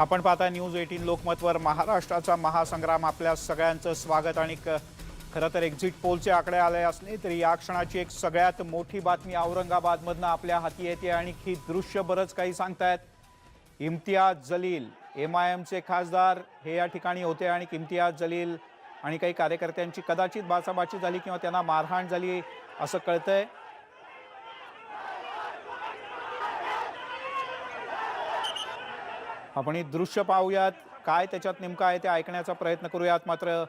आपण पाहता news eighteen लोकमतवर. महाराष्ट्राचा महासंग्राम आपल्या सगळ्यांचं स्वागत आणि खरं तर एक्झिट पोलचे आकडे आले असले तरी या क्षणाची एक सगळ्यात मोठी बातमी औरंगाबादमधनं आपल्या हाती येते आणि ही दृश्य बरंच काही सांगतायत. इम्तियाज जलील एम आय एमचे खासदार हे या ठिकाणी होते आणि इम्तियाज जलील आणि काही कार्यकर्त्यांची कदाचित बाचाबाची झाली किंवा त्यांना मारहाण झाली असं कळतंय. आपण ही दृश्य पाहूयात. काय त्याच्यात नेमकं आहे ते ऐकण्याचा प्रयत्न करूयात. मात्र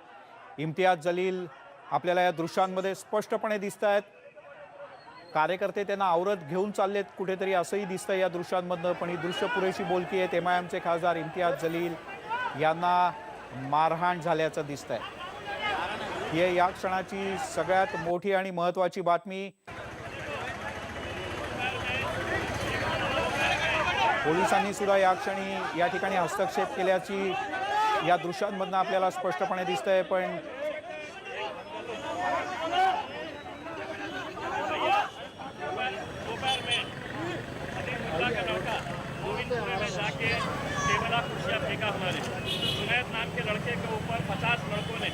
इम्तियाज जलील आपल्याला या दृश्यांमध्ये स्पष्टपणे दिसत आहेत कार्यकर्ते त्यांना आवरत घेऊन चाललेत कुठेतरी असंही दिसतंय या दृश्यांमधनं. पण ही दृश्य पुरेशी बोलकी आहेत. एम आय एमचे खासदार इम्तियाज जलील यांना मारहाण झाल्याचं दिसतंय. ही हे या क्षणाची सगळ्यात मोठी आणि महत्त्वाची बातमी पोलिसांनी सुद्धा या क्षणी या ठिकाणी हस्तक्षेप केल्याची या दृश्यांमधनं आपल्याला स्पष्टपणे दिसतंय पण जुनैद नाम के लड़के के ऊपर पचास लड़कों ने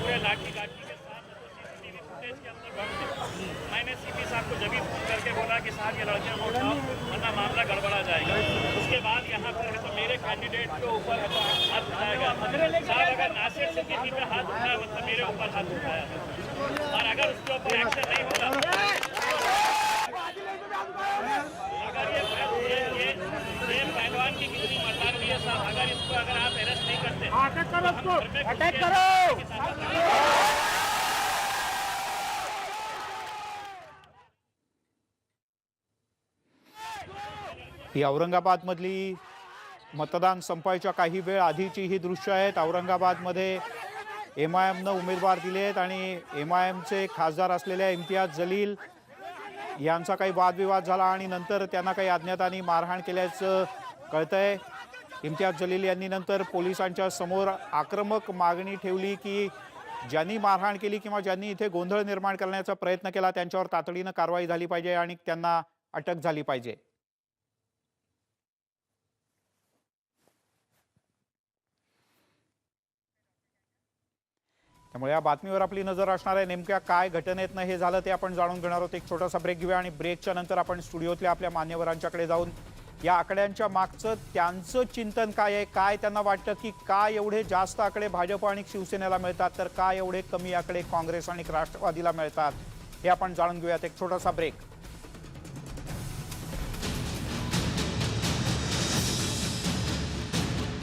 पूरे लाठी लाठी के साथ सीसीटीवी फुटेज के अंदर दिया मैंने सीपी साहब को जब फोन करके बोला कि साहब ये लड़के को उठाओ वरना मामला गड़बड़ा जाएगा। यहाँ पर है तो मेरे कैंडिडेट के ऊपर हाथ अगर नासिर सिद्दीकी हाथ उठाया मतलब मेरे ऊपर हाथ उठाया और अगर उसके ऊपर एक्शन नहीं होता अगर ये ये पहलवान की कितनी है साहब अगर इसको अगर आप अरेस्ट नहीं करते अटैक करो उसको अटैक करो ही मतदान संपायच्या काही वेळ आधीची ही दृश्य आहेत. औरंगाबादमध्ये एम आय एमनं उमेदवार दिले आहेत आणि एम आय एमचे खासदार असलेल्या इम्तियाज जलील यांचा काही वादविवाद झाला आणि नंतर त्यांना काही अज्ञातांनी मारहाण केल्याचं कळतंय. इम्तियाज जलील यांनी नंतर पोलिसांच्या समोर आक्रमक मागणी ठेवली की ज्यांनी मारहाण केली किंवा ज्यांनी इथे गोंधळ निर्माण करण्याचा प्रयत्न केला त्यांच्यावर तातडीनं कारवाई झाली पाहिजे आणि त्यांना अटक झाली पाहिजे. त्यामुळे या बातमीवर आपली नजर असणार आहे. नेमक्या काय घटनेतनं हे झालं ते आपण जाणून घेणार आहोत. एक छोटासा ब्रेक घेऊया आणि ब्रेकच्या नंतर आपण स्टुडिओतल्या आपल्या मान्यवरांच्याकडे जाऊन या आकड्यांच्या मागचं त्यांचं चिंतन काय आहे काय त्यांना वाटतं की का एवढे जास्त आकडे भाजप आणि शिवसेनेला मिळतात तर का एवढे कमी आकडे काँग्रेस आणि राष्ट्रवादीला मिळतात हे आपण जाणून घेऊयात. एक छोटासा ब्रेक